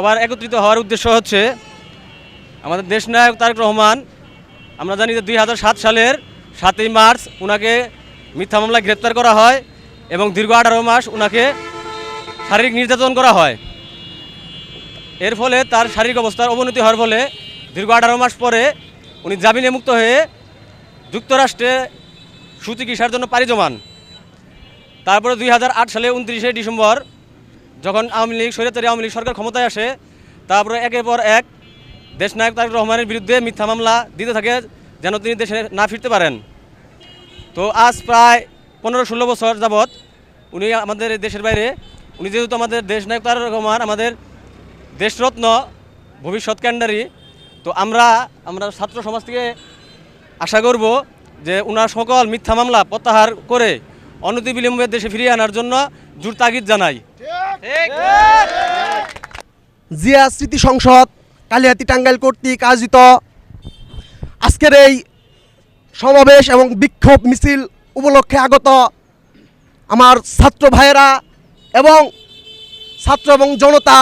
সবার একত্রিত হওয়ার উদ্দেশ্য হচ্ছে আমাদের দেশনায়ক তারেক রহমান, আমরা জানি যে দুই হাজার সাত সালের সাতই মার্চ ওনাকে মিথ্যা মামলায় গ্রেপ্তার করা হয় এবং দীর্ঘ আঠারো মাস ওনাকে শারীরিক নির্যাতন করা হয়। এর ফলে তার শারীরিক অবস্থার অবনতি হওয়ার ফলে দীর্ঘ আঠারো মাস পরে উনি জামিনে মুক্ত হয়ে যুক্তরাষ্ট্রে সুচিকিৎসার জন্য পাড়ি জমান। তারপরে দুই হাজার আট সালে উনত্রিশে ডিসেম্বর যখন আওয়ামী লীগ স্বৈরাচারী আওয়ামী লীগ সরকার ক্ষমতায় আসে, তারপরে একের পর এক দেশনায়ক তারেক রহমানের বিরুদ্ধে মিথ্যা মামলা দিতে থাকে যেন তিনি দেশে না ফিরতে পারেন। তো আজ প্রায় পনেরো ষোলো বছর যাবৎ উনি আমাদের দেশের বাইরে, উনি যেহেতু আমাদের দেশনায়ক তারেক রহমান, আমাদের দেশরত্ন, ভবিষ্যৎ ক্যান্ডারি তো আমরা আমরা ছাত্র সমাজ থেকে আশা করব যে ওনার সকল মিথ্যা মামলা প্রত্যাহার করে অনতিবিলম্বে দেশে ফিরিয়ে আনার জন্য জোর তাগিদ জানাই। জিয়া স্মৃতি সংসদ, কালিহাতি টাঙ্গাইল কর্তৃক আয়োজিত আজকের এই সমাবেশ এবং বিক্ষোভ মিছিল উপলক্ষে আগত আমার ছাত্র ভাইয়েরা এবং ছাত্র এবং জনতা,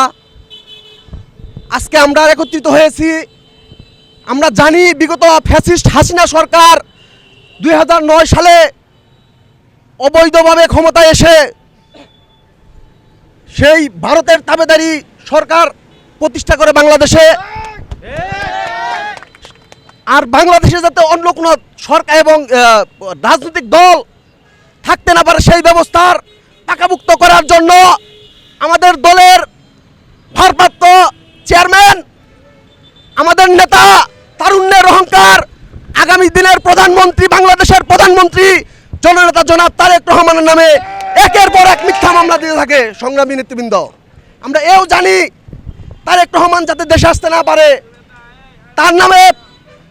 আজকে আমরা একত্রিত হয়েছি। আমরা জানি বিগত ফ্যাসিস্ট হাসিনা সরকার দুই হাজার নয় সালে অবৈধভাবে ক্ষমতায় এসে সেই ভারতের তাবেদারি সরকার প্রতিষ্ঠা করে বাংলাদেশে। আর বাংলাদেশে যাতে অন্য কোনো সরকার এবং রাজনৈতিক দল থাকতে না পারে সেই ব্যবস্থার পাকাভুক্ত করার জন্য আমাদের দলের ভারপ্রাপ্ত চেয়ারম্যান, আমাদের নেতা তারুণ্যের অহংকার আগামী দিনের প্রধানমন্ত্রী, বাংলাদেশের প্রধানমন্ত্রী, জননেতা জনাব তারেক রহমানের নামে একের পর এক মিথ্যা মামলা দিতে থাকে সংগ্রামী নেতৃবৃন্দ। আমরা এও জানি তারেক রহমান যাতে দেশে আসতে না পারে, তার নামে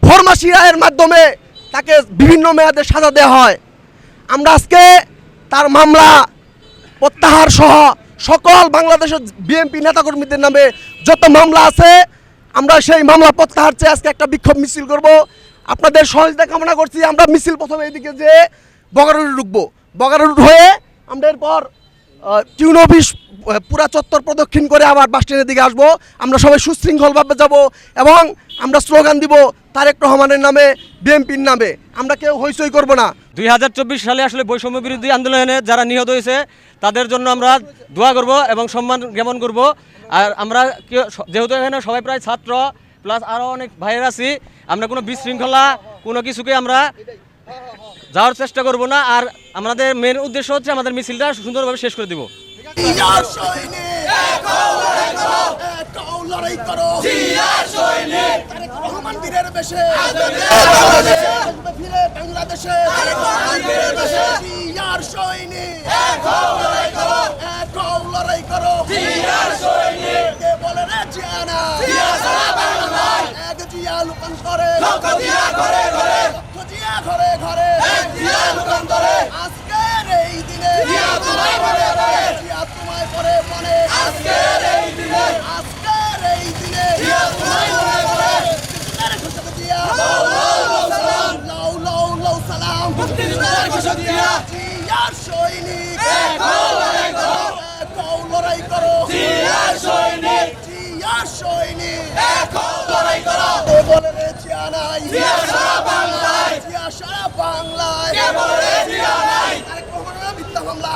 ফরমাসি রায়ের মাধ্যমে তাকে বিভিন্ন মেয়াদে সাজা দেওয়া হয়। আমরা আজকে তার মামলা, প্রত্যাহার সহ সকল বাংলাদেশের বিএনপি নেতাকর্মীদের নামে যত মামলা আছে, আমরা সেই মামলা প্রত্যাহার চেয়ে আজকে একটা বিক্ষোভ মিছিল করব। আপনাদের সহযোগিতা কামনা করছি, আমরা মিছিল প্রথমে এইদিকে যে বগারুট ঢুকবো। বগারুট হয়ে আমরা এরপর আহ, টিউন অফিস আহ, পুরা চত্বর প্রদক্ষিণ করে আবার বাস দিকে আসব। আমরা সবাই সুশৃঙ্খলভাবে যাব এবং আমরা স্লোগান দিব তারেক রহমানের নামে বিএনপির নামে। আমরা কেউ হইচই করব না। দুই হাজার চব্বিশ সালে আসলে বৈষম্য বিরোধী আন্দোলনে যারা নিহত হয়েছে তাদের জন্য আমরা দোয়া করব এবং সম্মান জ্ঞাপন করব। আর আমরা যেহেতু এখানে সবাই প্রায় ছাত্র প্লাস আরও অনেক ভাইয়ের আছি আমরা কোনো বিশৃঙ্খলা কোনো কিছুকে আমরা যাওয়ার চেষ্টা করব না। আর আমাদের মেন উদ্দেশ্য হচ্ছে আমাদের মিছিলটা সুন্দরভাবে শেষ করে দিব। এক হও লড়াই সৈনিক লড়াই করো। সৈনিক সৈনিক লড়াই করো। বলে রে জিয়া নাই বাংলায় জিয়া সারা বাংলায় মিথ্যা মামলা